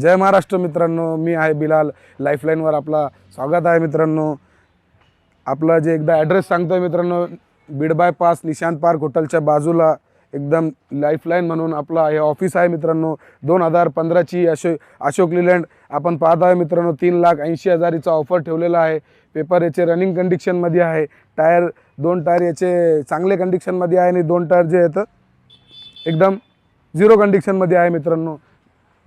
जय महाराष्ट्र मित्रांनो मी आहे बिलाल. लाईफलाईनवर आपला स्वागत आहे मित्रांनो. आपलं जे एकदा ॲड्रेस सांगतो आहे मित्रांनो बीड बायपास निशांत पार्क हॉटेलच्या बाजूला एकदम लाईफलाईन म्हणून आपला हे ऑफिस आहे मित्रांनो. दोन हजार पंधराची अशो अशोक लिलँड आपण पाहत आहे मित्रांनो तीन लाख ऐंशी हजारीचा ऑफर ठेवलेला आहे. पेपर याचे रनिंग कंडिशनमध्ये आहे. टायर दोन टायर याचे चांगले कंडिशनमध्ये आहे आणि दोन टायर जे आहेत एकदम झिरो कंडिशनमध्ये आहे मित्रांनो.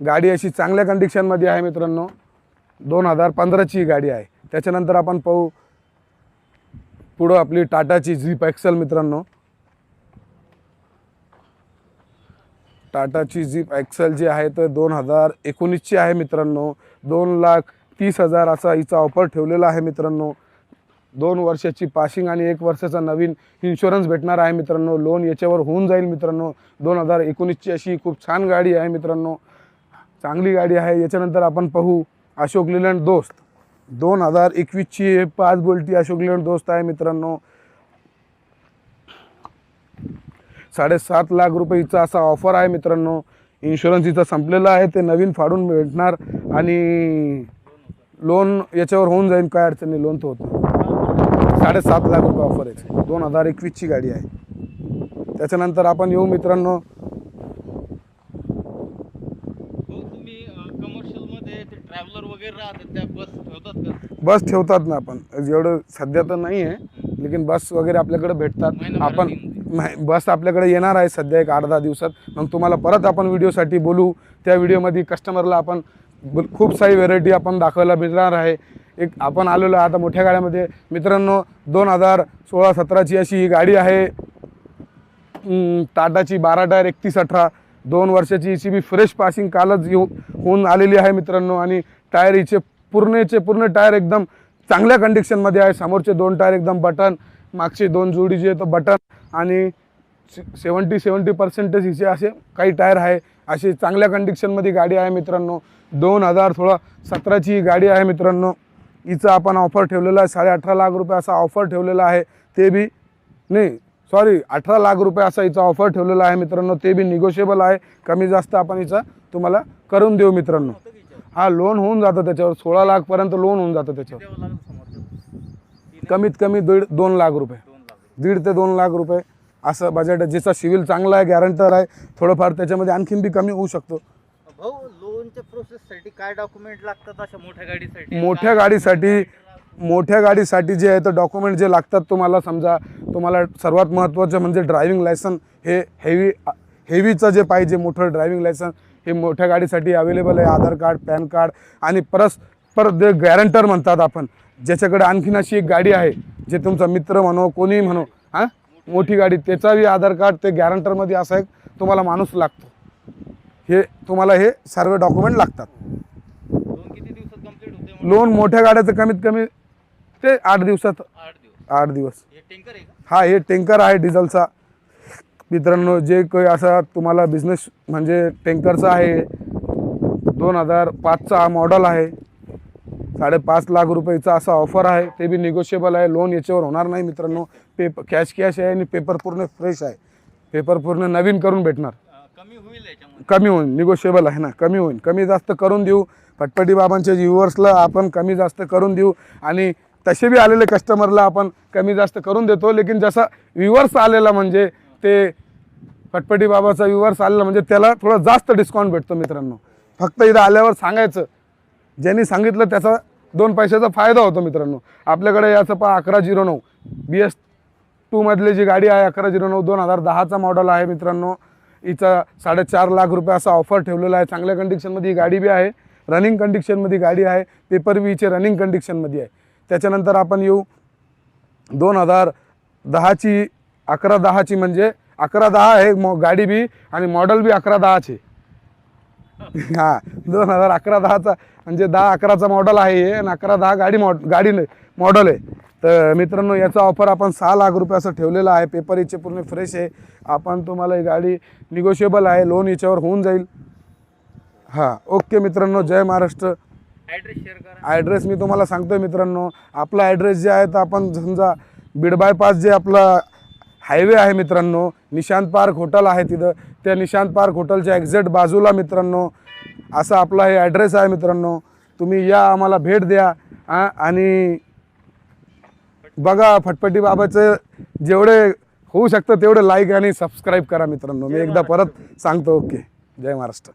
गाडी अशी चांगल्या कंडिशनमध्ये आहे मित्रांनो. दोन हजार पंधराची ही गाडी आहे. त्याच्यानंतर आपण पाहू पुढं आपली टाटाची झीप एक्सेल मित्रांनो. टाटाची जीप एक्सेल जी आहे तर दोन हजार एकोणीसची आहे मित्रांनो. दोन लाख तीस हजार असा हिचा ऑफर ठेवलेला आहे मित्रांनो. दोन वर्षाची पासिंग आणि एक वर्षाचा नवीन इन्शुरन्स भेटणार आहे मित्रांनो. लोन याच्यावर होऊन जाईल मित्रांनो. दोन हजार एकोणीसची अशी खूप छान गाडी आहे मित्रांनो. चांगली गाडी आहे. याच्यानंतर आपण पाहू अशोक लिलँड दोस्त. दोन हजार एकवीसची पाच बोलटी अशोक लिलँड दोस्त आहे मित्रांनो. साडेसात लाख रुपयेचा असा ऑफर आहे मित्रांनो. इन्शुरन्स इथं संपलेला आहे. ते नवीन फाडून भेटणार आणि लोन याच्यावर होऊन जाईल. काय अडचण नाही. लोन तर होत साडेसात लाख रुपये ऑफर आहे. दोन हजार एकवीसची गाडी आहे. त्याच्यानंतर आपण येऊ मित्रांनो हो तुम्ही कमर्शियलमध्ये ते ट्रॅव्हलर वगैरे राहतात त्या बस ठेवतात का? बस ठेवतात ना आपण. जेवढं सध्या तर नाही आहे लेकिन बस वगैरे आपल्याकडे भेटतात. महिनाभरात आपण येऊन. नाही बस आपल्याकडे येणार आहे सध्या एक आठ दहा दिवसात. मग तुम्हाला परत आपण व्हिडिओसाठी बोलू. त्या व्हिडिओमध्ये कस्टमरला आपण ब- खूप सारी व्हेरायटी आपण दाखवायला मिळणार आहे. एक आपण आलेलो आहे आता मोठ्या गाड्यामध्ये. मित्रांनो दोन हजार सोळा सतराची अशी ही गाडी आहे. टाटाची बारा टायर एकतीस अठरा. दोन वर्षाची सी बी फ्रेश पासिंग कालच येऊ होऊन आलेली आहे मित्रांनो. आणि टायर हिचे पूर्णचे पूर्ण टायर एकदम चांगल्या कंडिशनमध्ये आहे. समोरचे दोन टायर एकदम बटन मागचे दोन जोडी जे तर बटन आणि सेवन्टी सेवन्टी पर्सेंटेज हिचे असे काही टायर आहे. अशी चांगल्या कंडिशनमध्ये गाडी आहे मित्रांनो. दोन हजार सोळा सतराची ही गाडी आहे मित्रांनो. हिचं आपण ऑफर ठेवलेला आहे. साडे अठरा लाख रुपये असा ऑफर ठेवलेला आहे. ते बी नाही सॉरी अठरा लाख रुपये असा हिचा ऑफर ठेवलेला आहे मित्रांनो. ते बी निगोशिएबल आहे. कमी जास्त आपण हिचा तुम्हाला करून देऊ मित्रांनो. हा लोन होऊन जातं त्याच्यावर. सोळा लाखपर्यंत लोन होऊन जातं त्याच्यावर. कमीत कमी दीड दोन लाख रुपये. दीड ते दोन लाख रुपये असं बजेट आहे. ज्याचा सिव्हिल चांगला आहे गॅरंटर आहे थोडंफार त्याच्यामध्ये आणखीन बी कमी होऊ शकतो. भाऊ लोनच्या प्रोसेससाठी काय डॉक्युमेंट लागतात अशा मोठ्या गाडीसाठी? मोठ्या गाडीसाठी मोठ्या गाडीसाठी जे आहे तर डॉक्युमेंट जे लागतात तुम्हाला समजा तुम्हाला सर्वात महत्त्वाचं म्हणजे ड्रायव्हिंग लायसन हे हेवी हेवीचं जे पाहिजे मोठं ड्रायव्हिंग लायसन हे मोठ्या गाडीसाठी अवेलेबल आहे आधार कार्ड पॅन कार्ड आणि परस परत जे गॅरंटर म्हणतात आपण ज्याच्याकडे आणखीन अशी एक गाडी आहे जे तुमचा मित्र म्हणो कोणीही म्हणो हां? मोठी गाडी त्याचाही आधार कार्ड ते गॅरंटरमध्ये असा एक तुम्हाला माणूस लागतो. हे तुम्हाला हे सर्व डॉक्युमेंट लागतात. लोन मोठ्या गाड्याचं कमीत कमी ते आठ दिवसात आठ दिवस. हे हा टँकर आहे डिझेलचा मित्रांनो जे काही असा तुम्हाला बिझनेस म्हणजे टँकरचा आहे दोन हजार पाचचा हा मॉडल आहे. साडेपाच लाख रुपयाचा असा ऑफर आहे. ते बी निगोशिएबल आहे. लोन याच्यावर होणार नाही मित्रांनो. पेपर कॅश कॅश आहे आणि पेपर पूर्ण फ्रेश आहे. पेपर पूर्ण नवीन करून भेटणार. कमी होईल कमी होईल. निगोशिएबल आहे ना. कमी होईल. कमी जास्त करून देऊ. पटपटी बाबांच्या व्ह्युअर्सला आपण कमी जास्त करून देऊ. आणि तसे बी आलेले कस्टमरला आपण कमी जास्त करून देतो. लेकिन जसा व्ह्युअर्स आलेला म्हणजे ते फटपटी बाबाचा व्ह्युअर्स आलेला म्हणजे त्याला थोडं जास्त डिस्काउंट भेटतो मित्रांनो. फक्त इथं आल्यावर सांगायचं. ज्यांनी सांगितलं त्याचा दोन पैशाचा फायदा होतो मित्रांनो. आपल्याकडे याचं पहा अकरा झिरो नऊ. बी एस टूमधली जी गाडी आहे अकरा झिरो नऊ दोन हजार दहाचा मॉडल आहे मित्रांनो. हिचा साडेचार लाख रुपये असा ऑफर ठेवलेला आहे. चांगल्या कंडिशनमध्ये ही गाडी बी आहे. रनिंग कंडिशनमध्ये गाडी आहे. पेपर बीचे रनिंग कंडिशनमध्ये आहे. त्याच्यानंतर आपण येऊ दोन हजार दहाची अकरा दहाची म्हणजे अकरा दहा आहे मो गाडी बी आणि मॉडल बी अकरा दहाचे. हा दोन हजार अकरा दहाचा म्हणजे दहा अकराचा मॉडल आहे हे आणि अकरा दहा गाडी मॉड गाडी मॉडल आहे. तर मित्रांनो याचा ऑफर आपण सहा लाख रुपये असं ठेवलेला आहे. पेपर इचे पूर्ण फ्रेश आहे. आपण तुम्हाला ही गाडी निगोशिएबल आहे. लोन याच्यावर होऊन जाईल. हां ओके मित्रांनो जय महाराष्ट्र. ॲड्रेस शेअर करा. ॲड्रेस मी तुम्हाला सांगतोय मित्रांनो. आपला ॲड्रेस जे आहे तर आपण समजा बीड बायपास जे आपला हायवे आहे मित्रांनो निशांत पार्क हॉटेल आहे तिथं. त्या निशांत पार्क हॉटेलच्या एक्झॅक्ट बाजूला मित्रांनो असा आपला हे ॲड्रेस आहे मित्रांनो. तुम्ही या आम्हाला भेट द्या. आणि बघा फटफटी बाबाचं जेवढे होऊ शकतं तेवढे लाईक आणि सबस्क्राईब करा मित्रांनो. मी एकदा परत सांगतो ओके जय महाराष्ट्र.